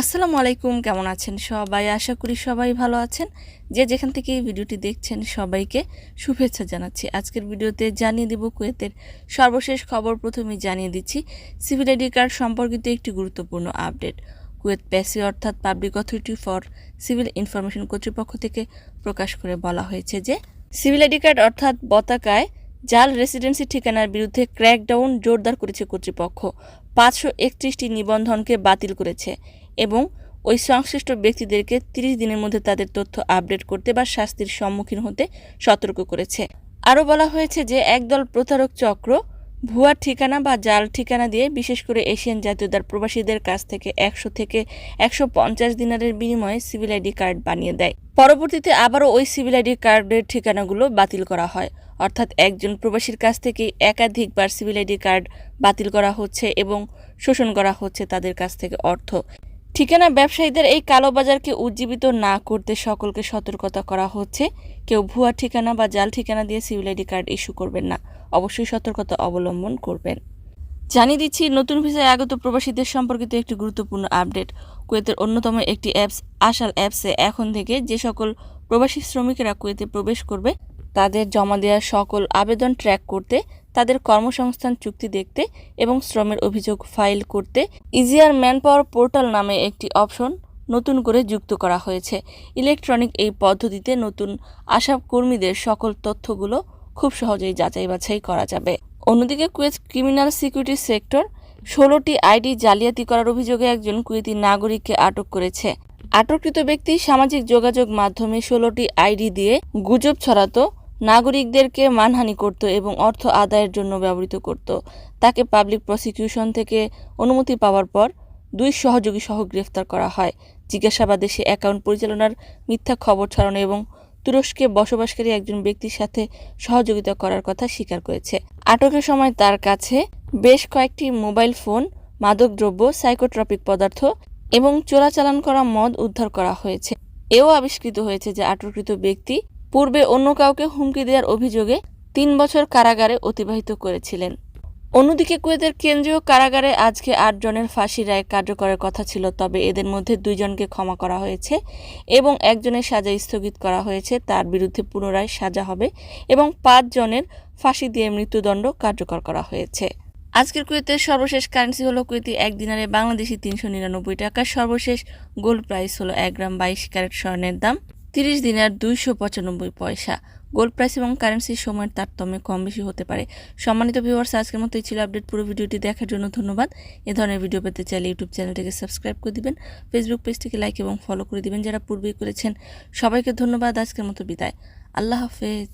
আসসালামু আলাইকুম, কেমন আছেন সবাই? আশা করি সবাই ভালো আছেন। যে যেখান থেকে এই ভিডিওটি দেখছেন সবাইকে শুভেচ্ছা জানাচ্ছি। আজকের ভিডিওতে জানিয়ে দেব কুয়েতের সর্বশেষ খবর প্রথমে জানিয়ে দিচ্ছি। সিভিল আইডি কার্ড সম্পর্কিত একটি গুরুত্বপূর্ণ আপডেট। কুয়েত প্যাসি অর্থাৎ public authority for civil information কর্তৃপক্ষ থেকে প্রকাশ করে বলা হয়েছে যে, সিভিল আইডি কার্ড অর্থাৎ বতাকায় জাল রেসিডেন্সি ঠিকানার বিরুদ্ধে ক্র্যাকডাউন জোরদার করেছে কর্তৃপক্ষ। পাঁচশো একত্রিশটি নিবন্ধনকে বাতিল করেছে এবং ওই সংশ্লিষ্ট ব্যক্তিদেরকে তিরিশ দিনের মধ্যে তাদের তথ্য আপডেট করতে বা শাস্তির সম্মুখীন হতে সতর্ক করেছে। আরও বলা হয়েছে যে, একদল প্রতারক চক্র ভুয়া ঠিকানা বা জাল ঠিকানা দিয়ে বিশেষ করে এশিয়ান জাতীয়তার প্রবাসীদের কাছ থেকে একশো থেকে একশো পঞ্চাশ দিনারের বিনিময়ে সিভিল আইডি কার্ড বানিয়ে দেয়। পরবর্তীতে আবারও ওই সিভিল আইডি কার্ডের ঠিকানাগুলো বাতিল করা হয়। অর্থাৎ একজন প্রবাসীর কাছ থেকে একাধিকবার সিভিল আইডি কার্ড বাতিল করা হচ্ছে এবং শোষণ করা হচ্ছে তাদের কাছ থেকে অর্থ। ঠিকানা ব্যবসায়ীদের এই কালোবাজারকে উজ্জীবিত না করতে সকলকে সতর্কতা করা হচ্ছে। কেউ ভুয়া ঠিকানা বা জাল ঠিকানা দিয়ে সিভিল আইডি কার্ড ইস্যু করবেন না। অবশ্যই সতর্কতা অবলম্বন করবেন। জানিয়ে দিচ্ছি, নতুন ভিসায় আগত প্রবাসীদের সম্পর্কিত একটি গুরুত্বপূর্ণ আপডেট। কুয়েতের অন্যতম একটি অ্যাপস, আশাল অ্যাপসে এখন থেকে যে সকল প্রবাসী শ্রমিকেরা কুয়েতে প্রবেশ করবে তাদের জমা দেওয়া সকল আবেদন ট্র্যাক করতে, তাদের কর্মসংস্থান চুক্তি দেখতে এবং শ্রমের অভিযোগ ফাইল করতে ইজিয়ার ম্যান পাওয়ার পোর্টাল নামে একটি অপশন নতুন করে যুক্ত করা হয়েছে। ইলেকট্রনিক এই পদ্ধতিতে নতুন আশা কর্মীদের সকল তথ্যগুলো খুব সহজেই যাচাই বাছাই করা যাবে। অন্যদিকে কুয়েত ক্রিমিনাল সিকিউরিটি সেক্টর ষোলোটি আইডি জালিয়াতি করার অভিযোগে একজন কুয়েতি নাগরিককে আটক করেছে। আটককৃত ব্যক্তি সামাজিক যোগাযোগ মাধ্যমে ষোলোটি আইডি দিয়ে গুজব ছড়াতো নাগরিকদেরকে মানহানি করত এবং অর্থ আদায়ের জন্য ব্যবহৃত করত। তাকে পাবলিক প্রসিকিউশন থেকে অনুমতি পাওয়ার পর দুই সহযোগী সহ গ্রেফতার করা হয়। জিজ্ঞাসাবাদে সে অ্যাকাউন্ট পরিচালনার মিথ্যা খবর ছড়ানো এবং তুরস্কে বসবাসকারী একজন ব্যক্তির সাথে সহযোগিতা করার কথা স্বীকার করেছে। আটকের সময় তার কাছে বেশ কয়েকটি মোবাইল ফোন, মাদকদ্রব্য সাইকোট্রপিক পদার্থ এবং চোরাচালান করা মদ উদ্ধার করা হয়েছে। এও আবিষ্কৃত হয়েছে যে আটককৃত ব্যক্তি পূর্বে অন্য কাউকে হুমকি দেওয়ার অভিযোগে তিন বছর কারাগারে অতিবাহিত করেছিলেন। অন্যদিকে কুয়েতের কেন্দ্রীয় কারাগারে আজকে আট জনের ফাঁসি রায় কার্যকরের কথা ছিল, তবে এদের মধ্যে দুইজনকে ক্ষমা করা হয়েছে এবং একজনের সাজা স্থগিত করা হয়েছে। তার বিরুদ্ধে পুনরায় সাজা হবে এবং পাঁচ জনের ফাঁসি দিয়ে মৃত্যুদণ্ড কার্যকর করা হয়েছে। আজকের কুয়েতের সর্বশেষ কারেন্সি হলো কুয়েতি এক দিনারে বাংলাদেশি তিনশো নিরানব্বই টাকা সর্বশেষ গোল্ড প্রাইস হলো এক গ্রাম বাইশ ক্যারেট স্বর্ণের দাম। তিরিশ দিনের দুইশো পঁচানব্বই পয়সা। গোল্ড প্রাইস এবং কারেন্সির সময়ের তারতম্যে কম বেশি হতে পারে। সম্মানিত ভিউয়ার্স, আজকের মতো এই ছিল আপডেট পুরো ভিডিওটি দেখার জন্য ধন্যবাদ। এ ধরনের ভিডিও পেতে চাইলে ইউটিউব চ্যানেলটিকে সাবস্ক্রাইব করে দিবেন, ফেসবুক পেজটিকে লাইক এবং ফলো করে দিবেন যারা পূর্বেই করেছেন। সবাইকে ধন্যবাদ, আজকের মতো বিদায়। আল্লাহ হাফেজ।